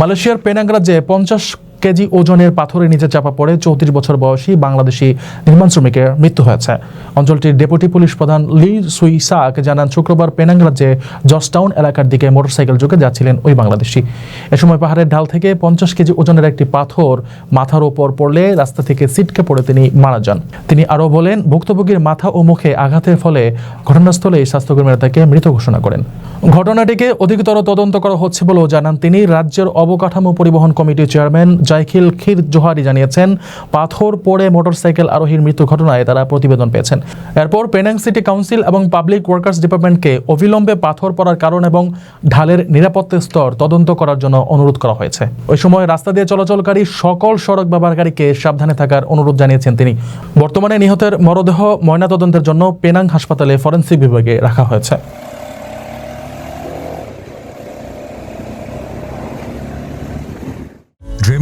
মালয়েশিয়ার পেনাং রাজ্যে পঞ্চাশ কেজি ওজনের পাথরের নিচে চাপা পড়ে চৌত্রিশ বছর বয়সী বাংলাদেশি নির্মাণ শ্রমিকের মৃত্যু হয়েছে। অঞ্চলটির ডেপুটি পুলিশ প্রধান লি সুই সাক জানান, শুক্রবার পেনাং রাজ্যে জর্জটাউন এলাকার দিকে মোটরসাইকেল যোগে যাচ্ছিলেন ওই বাংলাদেশি। এ সময় পাহাড়ের ঢাল থেকে পঞ্চাশ কেজি ওজনের একটি পাথর মাথার ওপর পড়লে রাস্তা থেকে সিটকে পড়ে তিনি মারা যান। তিনি আরও বলেন, ভুক্তভোগীর মাথা ও মুখে আঘাতের ফলে ঘটনাস্থলেই স্বাস্থ্যকর্মীরা তাকে মৃত ঘোষণা করেন। ঘটনাটিকে অধিকতর তদন্ত করা হচ্ছে বলেও জানান তিনি। রাজ্যের অবকাঠামো পরিবহন কমিটির চেয়ারম্যান জাইখিল খির জোহারি জানিয়েছেন, পাথর পড়ে মোটরসাইকেল আরোহীর মৃত্যু ঘটনায় তারা প্রতিবেদন পেয়েছেন। এরপর পেনাং সিটি কাউন্সিল এবং পাবলিক ওয়ার্কার্স ডিপার্টমেন্টকে অবিলম্বে পাথর পড়ার কারণ এবং ঢালের নিরাপত্তা স্তর তদন্ত করার জন্য অনুরোধ করা হয়েছে। ওই সময় রাস্তা দিয়ে চলাচলকারী সকল সড়ক ব্যবহারকারীকে সাবধানে থাকার অনুরোধ জানিয়েছেন তিনি। বর্তমানে নিহতের মরদেহ ময়নাতদন্তের জন্য পেনাং হাসপাতালে ফরেন্সিক বিভাগে রাখা হয়েছে।